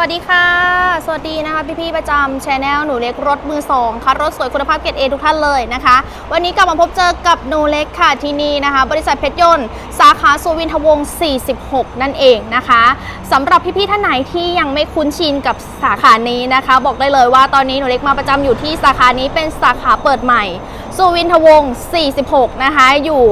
วัสดีค่ะ สวัสดีนะคะพี่ๆประจำชาแนลหนูเล็กรถมือสองค่ะรถสวยคุณภาพเกรดเอทุกท่านเลยนะคะ วันนี้กลับมาพบเจอกับหนูเล็กค่ะที่นี่นะคะ บริษัทเพชรยนต์ สาขาสุวินทวงศ์46 นั่นเองนะคะสำหรับพี่ๆท่านไหนที่ยังไม่คุ้นชินกับสาขานี้นะคะ บอกได้เลยว่าตอนนี้หนูเล็กมาประจำอยู่ที่สาขานี้เป็นสาขาเปิดใหม่สุวินทวงศ์46 นะคะอยู่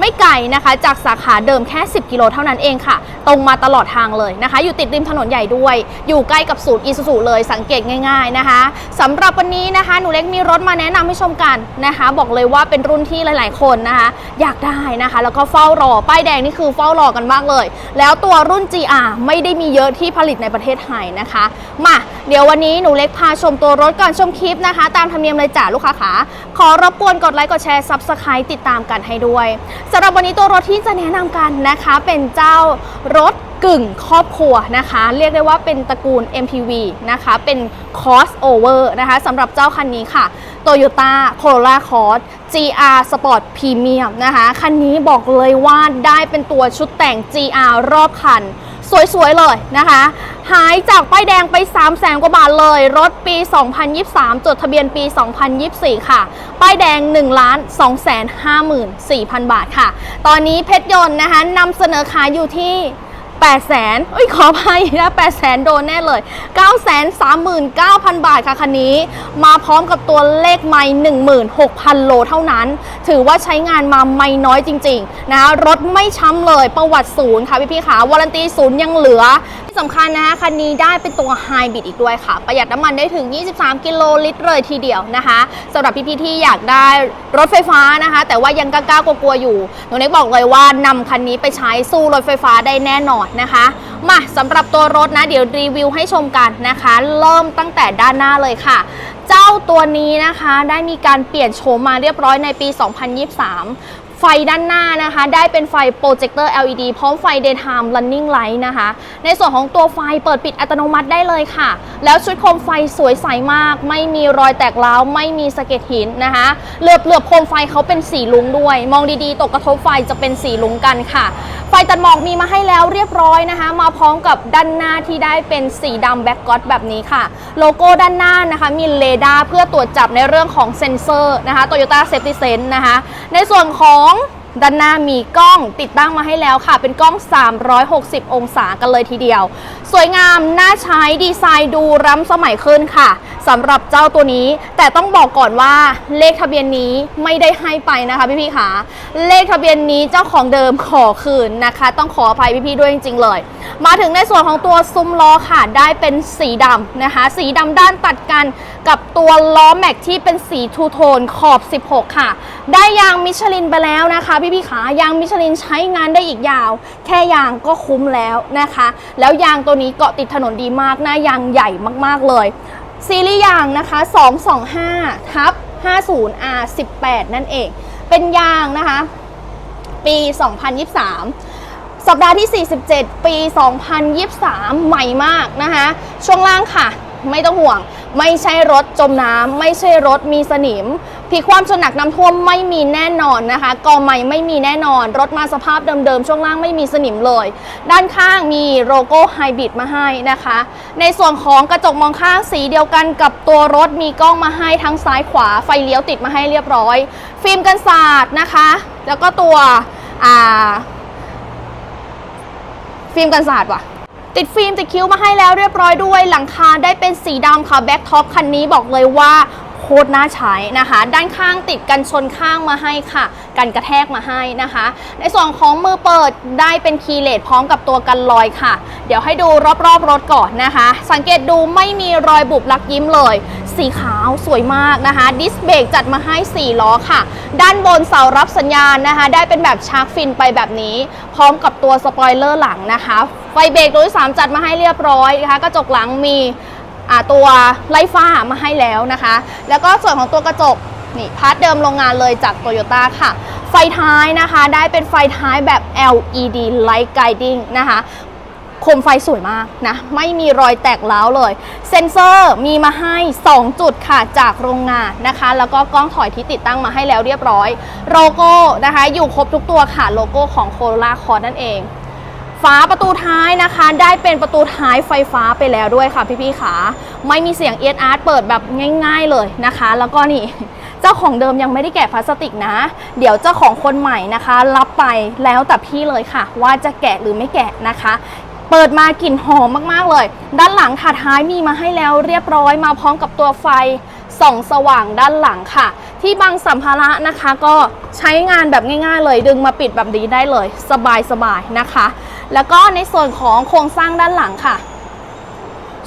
ไม่ไกลนะคะ จากสาขาเดิมแค่ 10 กิโลเท่านั้นเองค่ะ ตรงมาตลอดทางเลยนะคะ อยู่ติดริมถนนใหญ่ด้วย อยู่ใกล้กับศูนย์อีซูซูเลยสังเกตง่าย ๆนะคะสำหรับวันนี้นะคะ หนูเล็กมีรถมาแนะนำให้ชมกันนะคะ บอกเลยว่าเป็นรุ่นที่หลาย ๆ คนนะคะ อยากได้นะคะ แล้วก็เฝ้ารอป้ายแดงนี่คือเฝ้ารอกันมากเลย แล้วตัวรุ่น GR ไม่ได้มีเยอะที่ผลิตในประเทศไทยนะคะ มา เดี๋ยววันนี้หนูเล็กพาชมตัวรถก่อนชมคลิปนะคะ ตามธรรมเนียมเลยจ้าลูกค้าขาขอรบกวนกดไลค์กดแชร์ซับสไครต์ติดตามกันให้ด้วยสำหรับวันนี้ตัวรถที่จะแนะนำกันนะคะ เป็นเจ้ารถกึ่งครอบครัวนะคะ เรียกได้ว่าเป็นตระกูล MPV นะคะ เป็น crossover นะคะสำหรับเจ้าคันนี้ค่ะ Toyota Corolla Cross GR Sport Premium นะคะ คันนี้บอกเลยว่าได้เป็นตัวชุดแต่ง GR รอบคัน สวยๆเลยนะคะ หายจากป้ายแดงไป 3 0 0แสนกว่าบาทเลย รถปี 2023 จดทะเบียนปี 2024 ค่ะ ป้ายแดง1ล้าน2 5 4 0 0 0 บาทค่ะ ตอนนี้เพชรยนต์นะคะนำเสนอขายอยู่ที่ 8 0 0 0 0 0เอ้ยขออภัยนะ8 0 0 0 0โดนแน่เลย 9 3 9 0 0 0 บาทค่ะคันนี้ มาพร้อมกับตัวเลขไม่16,000 โลเท่านั้น ถือว่าใช้งานมาไม่น้อยจริง ๆ นะคะรถไม่ช้ำเลยประวัติศูนย์ค่ะพี่ๆขาวารันตีศูนย์ยังเหลือสำคัญนะคะคันนี้ได้เป็นตัวไฮบริดอีกด้วยค่ะ ประหยัดน้ำมันได้ถึง 23 กิโลลิตรเลยทีเดียวนะคะสำหรับพี่ๆที่อยากได้รถไฟฟ้านะคะ แต่ว่ายังกล้ากลัวๆอยู่หนูเน็กบอกเลยว่านำคันนี้ไปใช้สู้รถไฟฟ้าได้แน่นอนนะคะมาสำหรับตัวรถนะเดี๋ยวรีวิวให้ชมกันนะคะ เริ่มตั้งแต่ด้านหน้าเลยค่ะ เจ้าตัวนี้นะคะได้มีการเปลี่ยนโฉมมาเรียบร้อยในปี 2023 ไฟด้านหน้านะคะ ได้เป็นไฟโปรเจคเตอร์ LED พร้อมไฟ daytime running light นะคะ ในส่วนของตัวไฟเปิดปิดอัตโนมัติได้เลยค่ะ แล้วชุดโคมไฟสวยใสมาก ไม่มีรอยแตกร้าว ไม่มีสะเก็ดหินนะคะ เหลือบเหลือบโคมไฟเขาเป็นสีลุงด้วย มองดีๆ ตกกระทบไฟจะเป็นสีลุงกันค่ะ ไฟตัดหมอกมีมาให้แล้วเรียบร้อยนะคะ มาพร้อมกับด้านหน้าที่ได้เป็นสีดำแบ็กกอตแบบนี้ค่ะ โลโก้ด้านหน้านะคะมีเรดาร์เพื่อตรวจจับในเรื่องของเซ็นเซอร์นะคะ Toyota Safety Sense นะคะ ในส่วนของด้านหน้ามีกล้องติดตั้งมาให้แล้วค่ะ เป็นกล้อง 360 องศากันเลยทีเดียว สวยงาม น่าใช้ดีไซน์ดูล้ำสมัยขึ้นค่ะสำหรับเจ้าตัวนี้ แต่ต้องบอกก่อนว่าเลขทะเบียนนี้ไม่ได้ให้ไปนะคะพี่ๆค่ะเลขทะเบียนนี้เจ้าของเดิมขอคืนนะคะ ต้องขออภัยพี่ๆด้วยจริงๆเลย มาถึงในส่วนของตัวซุ้มล้อค่ะได้เป็นสีดำนะคะ สีดำด้านตัดกัน กับตัวล้อแม็กที่เป็นสีทูโทนขอบ 16 ค่ะ ได้ยางมิชลินไปแล้วนะคะ พี่ๆขายางมิชลินใช้งานได้อีกยาว แค่ยางก็คุ้มแล้วนะคะ แล้วยางตัวนี้เกาะติดถนนดีมากหน้ายางใหญ่มากๆเลย ซีรีส์ยางนะคะ 225ทับ 50R18 นั่นเอง เป็นยางนะคะ ปี 2023สัปดาห์ที่ 47 ปี 2023 ใหม่มากนะคะ ช่วงล่างค่ะ ไม่ต้องห่วง ไม่ใช่รถจมน้ำไม่ใช่รถมีสนิมพลิกความชนหนักน้ำท่วมไม่มีแน่นอนนะคะกอใหม่ไม่มีแน่นอน รถมาสภาพเดิมๆ ช่วงล่างไม่มีสนิมเลย ด้านข้างมีโลโก้ไฮบริดมาให้นะคะ ในส่วนของกระจกมองข้างสีเดียวกันกับตัวรถมีกล้องมาให้ทั้งซ้ายขวาไฟเลี้ยวติดมาให้เรียบร้อย ฟิล์มกันศาสตร์นะคะ แล้วก็ตัวฟิล์มกันศาสตร์ว่ะ ติดฟิล์มติดคิ้วมาให้แล้วเรียบร้อยด้วยหลังคาได้เป็นสีดำค่ะแบ็คท็อปคันนี้บอกเลยว่าโคตรน่าใช้นะคะ ด้านข้างติดกันชนข้างมาให้ค่ะ กันกระแทกมาให้นะคะ ในส่วนของมือเปิดได้เป็นคีย์เลสพร้อมกับตัวกันลอยค่ะ เดี๋ยวให้ดูรอบๆรถก่อนนะคะ สังเกตดูไม่มีรอยบุบลักยิ้มเลย สีขาวสวยมากนะคะ ดิสเบรกจัดมาให้ 4 ล้อค่ะ ด้านบนเสารับสัญญาณนะคะ ได้เป็นแบบชาร์กฟินไปแบบนี้ พร้อมกับตัวสปอยเลอร์หลังนะคะ ฟเบรกตัวที่สามจัดมาให้เรียบร้อยนะคะ กระจกหลังมีตัวไล่ฟ้ามาให้แล้วนะคะ แล้วก็ส่วนของตัวกระจกนี่พาร์ทเดิมโรงงานเลยจากโตโยต้าค่ะ ไฟท้ายนะคะได้เป็นไฟท้ายแบบ LED Light Guiding นะคะโคมไฟสวยมากนะ ไม่มีรอยแตกร้าเลย เซ็นเซอร์มีมาให้ 2 จุดค่ะจากโรงงานนะคะ แล้วก็กล้องถอยที่ติดตั้งมาให้แล้วเรียบร้อย โลโก้นะคะ อยู่ครบทุกตัวค่ะ โลโก้ของโคโรล่าคอร์นั่นเอง ฝาประตูท้ายนะคะ ได้เป็นประตูท้ายไฟฟ้าไปแล้วด้วยค่ะพี่ๆขาไม่มีเสียงเอียดอาร์ตเปิดแบบง่าย ๆเลยนะคะ แล้วก็นี่เจ้าของเดิมยังไม่ได้แกะพลาสติกนะ เดี๋ยวเจ้าของคนใหม่นะคะ รับไปแล้วแต่พี่เลยค่ะ ว่าจะแกะหรือไม่แกะนะคะ เปิดมากลิ่นหอมมากๆเลย ด้านหลังค่ะท้ายมีมาให้แล้วเรียบร้อยมาพร้อมกับตัวไฟส่องสว่างด้านหลังค่ะ ที่บังสัมภาระนะคะก็ใช้งานแบบง่ายๆ เลยดึงมาปิดแบบนี้ได้เลย สบายๆนะคะ แล้วก็ในส่วนของโครงสร้างด้านหลังค่ะ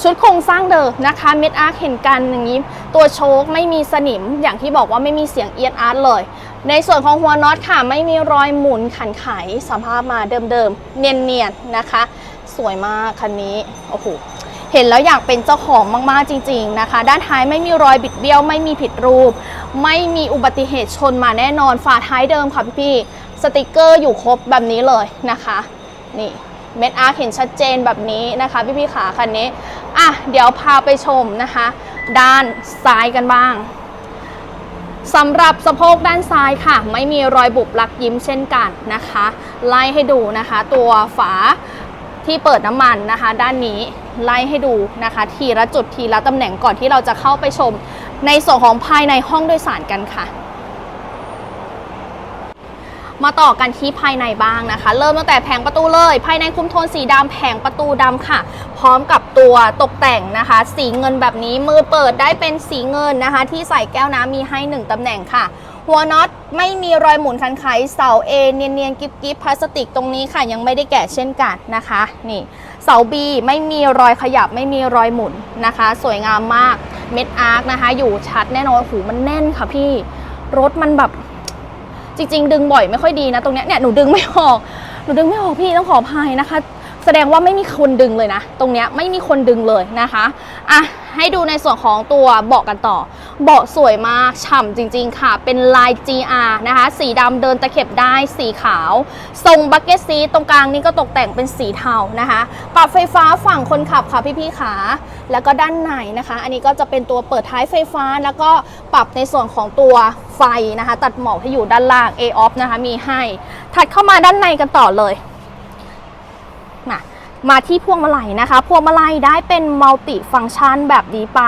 ชุดโครงสร้างเดิมนะคะเม็ดอาร์คเห็นกันอย่างนี้ ตัวโชคไม่มีสนิมอย่างที่บอกว่าไม่มีเสียงเอียดอาร์ตเลย ในส่วนของหัวน็อตค่ะ ไม่มีรอยหมุนขันไขสภาพมาเดิมๆเนียนๆนะคะ สวยมากคันนี้โอ้โห เห็นแล้วอยากเป็นเจ้าของมากๆจริง ๆนะคะ ด้านท้ายไม่มีรอยบิดเบี้ยว ไม่มีผิดรูป ไม่มีอุบัติเหตุชนมาแน่นอนฝาท้ายเดิมค่ะพี่ๆสติกเกอร์อยู่ครบแบบนี้เลยนะคะนี่เม็ดอาร์เห็นชัดเจนแบบนี้นะคะ พี่พี่ๆขาคันนี้อะเดี๋ยวพาไปชมนะคะ ด้านซ้ายกันบ้างสำหรับสะโพกด้านซ้ายค่ะ ไม่มีรอยบุบลักยิ้มเช่นกันนะคะ ไล่ให้ดูนะคะ ตัวฝาที่เปิดน้ำมันนะคะ ด้านนี้ ไล่ให้ดูนะคะ ทีละจุดทีละตำแหน่งก่อนที่เราจะเข้าไปชม ในส่วนของภายในห้องโดยสารกันค่ะ มาต่อกันที่ภายในบ้างนะคะ เริ่มตั้งแต่แผงประตูเลย ภายในคุมโทนสีดำแผงประตูดำค่ะ พร้อมกับตัวตกแต่งนะคะ สีเงินแบบนี้มือเปิดได้เป็นสีเงินนะคะ ที่ใส่แก้วน้ำมีให้1ตำแหน่งค่ะหัวน็อตไม่มีรอยหมุนคันไขเสาเอเนียนๆกิ๊บกิบพลาสติกตรงนี้ค่ะ ยังไม่ได้แกะเช่นกันนะคะ นี่ เสาบีไม่มีรอยขยับไม่มีรอยหมุนนะคะ สวยงามมากเม็ดอาร์คนะคะ อยู่ชัดแน่นอนหูมันแน่นค่ะพี่รถมันแบบจริง ๆ ดึงบ่อยไม่ค่อยดีนะตรงเนี้ยเนี่ยหนูดึงไม่ออกหนูดึงไม่ออกพี่ต้องขออภัยนะคะ แสดงว่าไม่มีคนดึงเลยนะ ตรงเนี้ยไม่มีคนดึงเลยนะคะอะ ให้ดูในส่วนของตัวเบาะกันต่อ เบาะสวยมากฉ่ำจริงๆค่ะ เป็นลาย GR นะคะ สีดำเดินตะเข็บได้สีขาว ทรงบักเก็ตซีตรงกลางนี่ก็ตกแต่งเป็นสีเทานะคะ ปรับไฟฟ้าฝั่งคนขับค่ะพี่ๆขาแล้วก็ด้านในนะคะ อันนี้ก็จะเป็นตัวเปิดท้ายไฟฟ้า แล้วก็ปรับในส่วนของตัวไฟนะคะ ตัดหมอกที่อยู่ด้านล่าง A off นะคะมีให้ ถัดเข้ามาด้านในกันต่อเลยมา มาที่พวงมาลัยนะคะ พวงมาลัยได้เป็นมัลติฟัง c t ชันแบบนี้ไป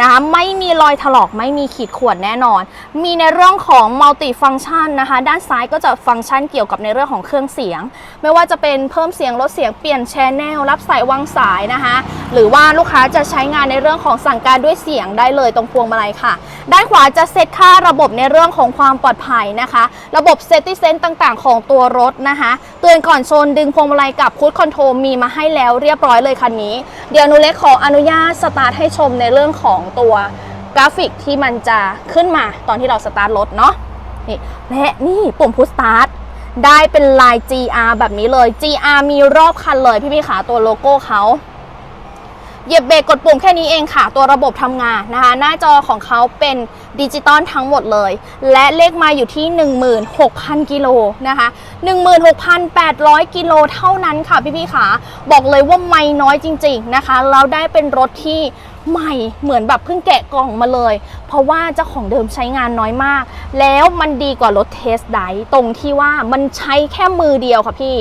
นะคะไม่มีรอยถลอกไม่มีขีดข่วนแน่นอน มีในเรื่องของมัลติฟัง c t ชันนะคะ ด้านซ้ายก็จะฟังก์ชันเกี่ยวกับในเรื่องของเครื่องเสียง ไม่ว่าจะเป็นเพิ่มเสียงลดเสียงเปลี่ยนแชนแนลรับสายวางสายนะคะ หรือว่าลูกค้าจะใช้งานในเรื่องของสั่งการด้วยเสียงได้เลยตรงพวงมาลัยค่ะ ด้านขวาจะเซตค่าระบบในเรื่องของความปลอดภัยนะคะ ระบบเซตติ้เซนต่างๆ ของตัวรถนะคะ เตือนก่อนชนดึงพวงมาลัยกับคูดคอนโทรลมีมาให้แล้วเรียบร้อยเลยคันนี้ เดี๋ยวนูเล็กขออนุญาตสตาร์ทให้ชมในเรื่องของตัวกราฟิกที่มันจะขึ้นมาตอนที่เราสตาร์ทรถเนาะนี่และนี่ปุ่มพุชสตาร์ทได้เป็นลาย GR แบบนี้เลย GR มีรอบคันเลยพี่พี่ขาตัวโลโก้เขา เหยียบเบรกกดปุ่มแค่นี้เองค่ะ ตัวระบบทำงานนะคะ หน้าจอของเขาเป็นดิจิตอลทั้งหมดเลย และเลขมาอยู่ที่ 16,000 กิโลนะคะ 16,800 กิโลเท่านั้นค่ะพี่ๆขาบอกเลยว่าไม่น้อยจริง ๆนะคะเราได้เป็นรถที่ใหม่เหมือนแบบเพิ่งแกะกล่องมาเลย เพราะว่าเจ้าของเดิมใช้งานน้อยมาก แล้วมันดีกว่ารถเทสไดตรงที่ว่ามันใช้แค่มือเดียวค่ะพี่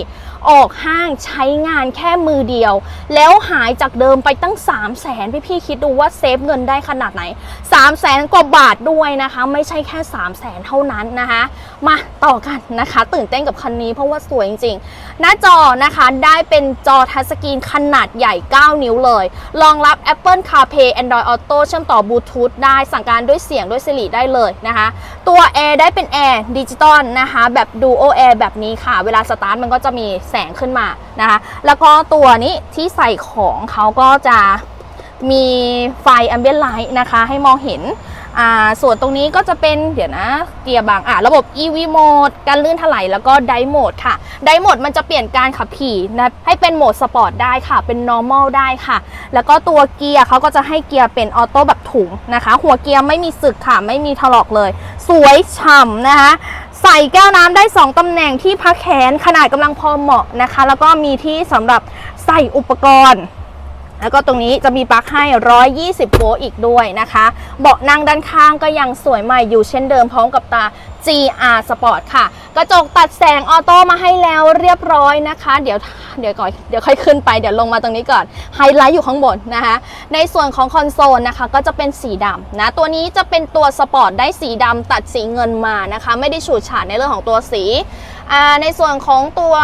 ออกห้างใช้งานแค่มือเดียว แล้วหายจากเดิมไปตั้ง 3 0 0แสนพี่พี่คิดดูว่าเซฟเงินได้ขนาดไหน 3 0 0แสนกว่าบาทด้วยนะคะ ไม่ใช่แค่ 3 0 0แสนเท่านั้นนะคะ มาต่อกันนะคะ ตื่นเต้นกับคันนี้เพราะว่าสวยจริงๆ หน้าจอนะคะได้เป็นจอทัชสกรีนขนาดใหญ่ 9 นิ้วเลยรองรับ Apple CarPlay Android Auto เชื่อมต่อบลูทูธได้สั่งการด้วยเสียงด้วยสิริได้เลยนะคะ ตัวแอร์ได้เป็นแอร์ดิจิตอลนะคะ แบบดูโอแอร์แบบนี้ค่ะ เวลาสตาร์ทมันก็จะมีแสงขึ้นมานะคะ แล้วก็ตัวนี้ที่ใส่ของเขาก็จะมีไฟแอมเบียนไลท์นะคะ ให้มองเห็น อ่าส่วนตรงนี้ก็จะเป็นเดี๋ยวนะเกียร์บางอะระบบ EV Mode การลื่นถลายแล้วก็ Drive Mode ค่ะ Drive Mode มันจะเปลี่ยนการขับขี่นะให้เป็นโหมดสปอร์ตได้ค่ะ เป็น normal ได้ค่ะ แล้วก็ตัวเกียร์เขาก็จะให้เกียร์เป็นออโต้แบบถุงนะคะ หัวเกียร์ไม่มีสึกค่ะ ไม่มีถลอกเลย สวยฉ่ำนะคะ ใส่แก้วน้ำได้ 2ตำแหน่งที่พักแขนขนาดกำลังพอเหมาะนะคะ แล้วก็มีที่สำหรับใส่อุปกรณ์ แล้วก็ตรงนี้จะมีปลั๊กให้ 120 โวลต์อีกด้วยนะคะ เบาะนั่งด้านข้างก็ยังสวยใหม่อยู่เช่นเดิมพร้อมกับตา GR Sport ค่ะ กระจกตัดแสงออโต้มาให้แล้วเรียบร้อยนะคะ เดี๋ยวเดี๋ยวก่อนเดี๋ยวค่อยขึ้นไปเดี๋ยวลงมาตรงนี้ก่อน ไฮไลท์อยู่ข้างบนนะคะ ในส่วนของคอนโซลนะคะ ก็จะเป็นสีดำนะ ตัวนี้จะเป็นตัวสปอร์ตได้สีดำตัดสีเงินมานะคะ ไม่ได้ฉูดฉาดในเรื่องของตัวสีในส่วนของตัว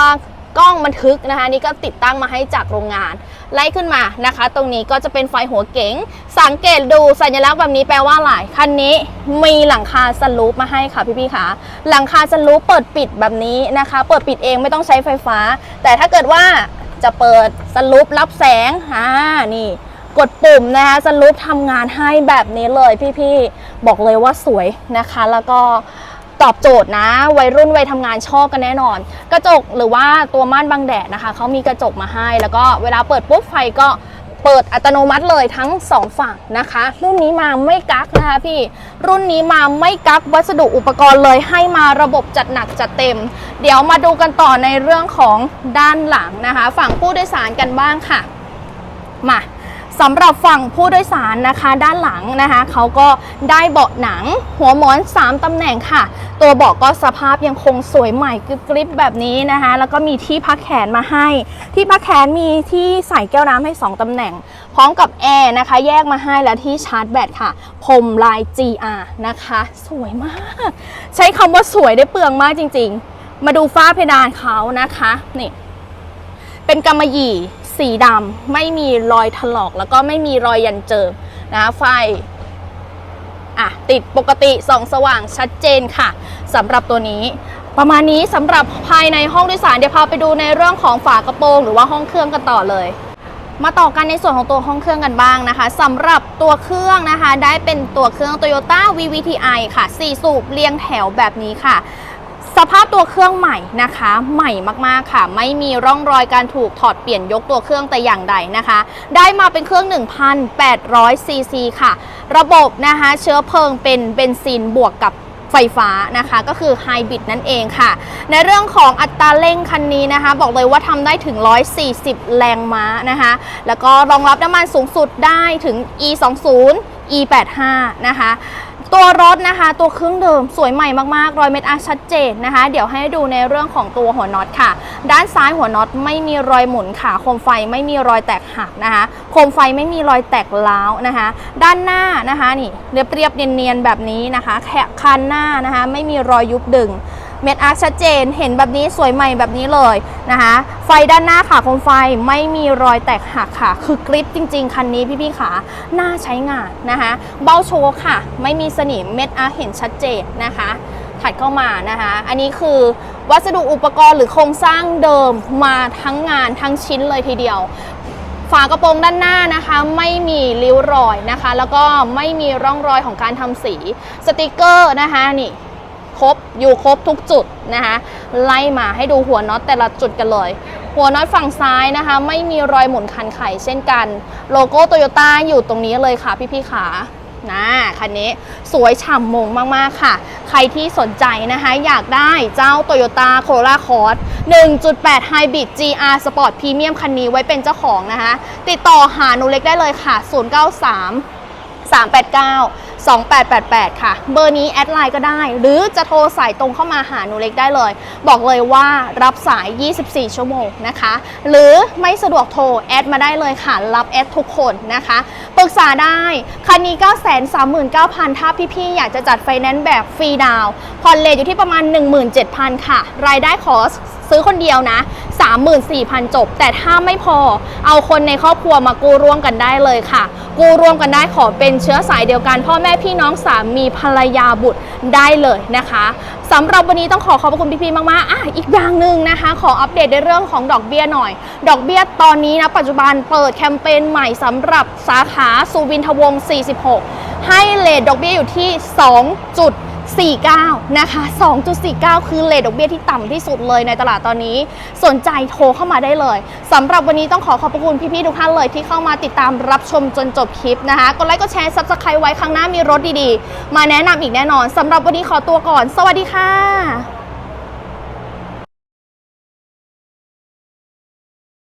กล้องบันทึกนะคะนี่ก็ติดตั้งมาให้จากโรงงาน ไล่ขึ้นมานะคะ ตรงนี้ก็จะเป็นไฟหัวเก๋ง สังเกตดูสัญลักษณ์แบบนี้แปลว่าอะไรคันนี้มีหลังคาสลูปมาให้ค่ะพี่ๆค่ะ หลังคาสลูปเปิดปิดแบบนี้นะคะ เปิดปิดเองไม่ต้องใช้ไฟฟ้า แต่ถ้าเกิดว่าจะเปิดสลูปรับแสงอ่านี่กดปุ่มนะคะสลูปทำงานให้แบบนี้เลยพี่ๆ บอกเลยว่าสวยนะคะ แล้วก็ ตอบโจทย์นะ วัยรุ่นวัยทำงานชอบกันแน่นอน กระจกหรือว่าตัวม่านบังแดดนะคะเขามีกระจกมาให้ แล้วก็เวลาเปิดปุ๊บไฟก็เปิดอัตโนมัติเลยทั้งสองฝั่งนะคะ รุ่นนี้มาไม่กักนะคะพี่ รุ่นนี้มาไม่กักวัสดุอุปกรณ์เลยให้มาระบบจัดหนักจัดเต็ม เดี๋ยวมาดูกันต่อในเรื่องของด้านหลังนะคะ ฝั่งผู้โดยสารกันบ้างค่ะ มา สำหรับฝั่งผู้โดยสารนะคะด้านหลังนะคะเขาก็ได้เบาะหนังหัวหมอน 3 ตำแหน่งค่ะ ตัวเบาะก็สภาพยังคงสวยใหม่กริบแบบนี้นะคะ แล้วก็มีที่พักแขนมาให้ ที่พักแขนมีที่ใส่แก้วน้ำให้ 2 ตำแหน่ง พร้อมกับแอร์นะคะ แยกมาให้และที่ชาร์จแบตค่ะพรมลาย GR นะคะ สวยมาก ใช้คำว่าสวยได้เปลืองมากจริง ๆ มาดูฝ้าเพดานเขานะคะนี่เป็นกำมะหยี่ สีดำไม่มีรอยถลอกแล้วก็ไม่มีรอยยันเจิมนะไฟอะติดปกติส่องสว่างชัดเจนค่ะสำหรับตัวนี้ ประมาณนี้สำหรับภายในห้องโดยสารเดี๋ยวพาไปดูในเรื่องของฝากระโปรงหรือว่าห้องเครื่องกันต่อเลยมาต่อกันในส่วนของตัวห้องเครื่องกันบ้างนะคะสำหรับตัวเครื่องนะคะ ได้เป็นตัวเครื่อง Toyota VVTi ค่ะ 4 สูบเรียงแถวแบบนี้ค่ะ สภาพตัวเครื่องใหม่นะคะ ใหม่มากๆค่ะ ไม่มีร่องรอยการถูกถอดเปลี่ยนยกตัวเครื่องแต่อย่างใดนะคะ ได้มาเป็นเครื่อง 1,800ซีซีค่ะ ระบบนะคะเชื้อเพลิงเป็นเบนซินบวกกับไฟฟ้านะคะก็คือไฮบริดนั่นเองค่ะ ในเรื่องของอัตราเร่งคันนี้นะคะ บอกเลยว่าทำได้ถึง 140 แรงม้านะคะ แล้วก็รองรับน้ำมันสูงสุดได้ถึง E20 E85 นะคะ ตัวรถนะคะ ตัวเครื่องเดิมสวยใหม่มากๆ รอยเม็ดอาร์ชัดเจนนะคะ เดี๋ยวให้ดูในเรื่องของตัวหัวน็อตค่ะ ด้านซ้ายหัวน็อตไม่มีรอยหมุนค่ะ โคมไฟไม่มีรอยแตกหักนะคะ โคมไฟไม่มีรอยแตกล้าวนะคะ ด้านหน้านะคะนี่เรียบเรียบเนียนๆแบบนี้นะคะ แค่คันหน้านะคะ ไม่มีรอยยุบดึง เม็ดอาร์คชัดเจน เห็นแบบนี้สวยใหม่แบบนี้เลยนะคะ ไฟด้านหน้าค่ะโคมไฟไม่มีรอยแตกหักค่ะ คือกริปจริง ๆ คันนี้พี่ๆขาน่าใช้งานนะคะ เบ้าโชว์ค่ะ ไม่มีสนิมเม็ดอาร์คเห็นชัดเจนนะคะถัดเข้ามานะคะ อันนี้คือวัสดุอุปกรณ์หรือโครงสร้างเดิมมาทั้งงานทั้งชิ้นเลยทีเดียว ฝากระโปรงด้านหน้านะคะ ไม่มีริ้วรอยนะคะ แล้วก็ไม่มีร่องรอยของการทำสีสติกเกอร์นะคะนี่ ครบอยู่ครบทุกจุดนะคะไล่มาให้ดูหัวน็อตแต่ละจุดกันเลย หัวน็อตฝั่งซ้ายนะคะ ไม่มีรอยหมุนคันไข่เช่นกัน โลโก้โตโยต้าอยู่ตรงนี้เลยค่ะพี่ๆขานะคันนี้สวยฉ่ำมงมากๆค่ะ ใครที่สนใจนะคะ อยากได้เจ้า Toyota Corolla Cross 1.8 Hybrid GR Sport Premium คันนี้ไว้เป็นเจ้าของนะคะ ติดต่อหาหนูเล็กได้เลยค่ะ 093 389 2888 ค่ะ เบอร์นี้แอดไลน์ก็ได้ หรือจะโทรสายตรงเข้ามาหาหนูเล็กได้เลย บอกเลยว่ารับสาย 24 ชั่วโมงนะคะ หรือไม่สะดวกโทร แอดมาได้เลยค่ะ รับแอดทุกคนนะคะปรึกษาได้ คันนี้ 939,000 ถ้าพี่ๆ อยากจะจัดไฟแนนซ์แบบฟรีดาวน์ผ่อนเลทอยู่ที่ประมาณ 17,000 ค่ะ รายได้ขอ ซื้อคนเดียวนะ 34,000 จบ แต่ถ้าไม่พอเอาคนในครอบครัวมากู้ร่วมกันได้เลยค่ะ กู้ร่วมกันได้ขอเป็นเชื้อสายเดียวกัน พ่อแม่พี่น้องสามีภรรยาบุตรได้เลยนะคะสำหรับวันนี้ต้องขอขอบคุณพี่ๆมากๆอะอีกอย่างหนึ่งนะคะ ขออัปเดตในเรื่องของดอกเบี้ยหน่อย ดอกเบี้ยตอนนี้นะปัจจุบันเปิดแคมเปญใหม่สำหรับสาขาสุวินทวงศ์46 ให้เลทดอกเบี้ยอยู่ที่ 2 49 นะคะ 2.49 คือเลทดอกเบี้ยที่ต่ำที่สุดเลยในตลาดตอนนี้ สนใจโทรเข้ามาได้เลยสำหรับวันนี้ต้องขอขอบพระคุณพี่ๆทุกท่านเลยที่เข้ามาติดตามรับชมจนจบคลิปนะคะกดไลค์กดแชร์ซับสไครต์ไว้ครั้งหน้ามีรถดีๆ มาแนะนำอีกแน่นอนสำหรับวันนี้ขอตัวก่อน สวัสดีค่ะ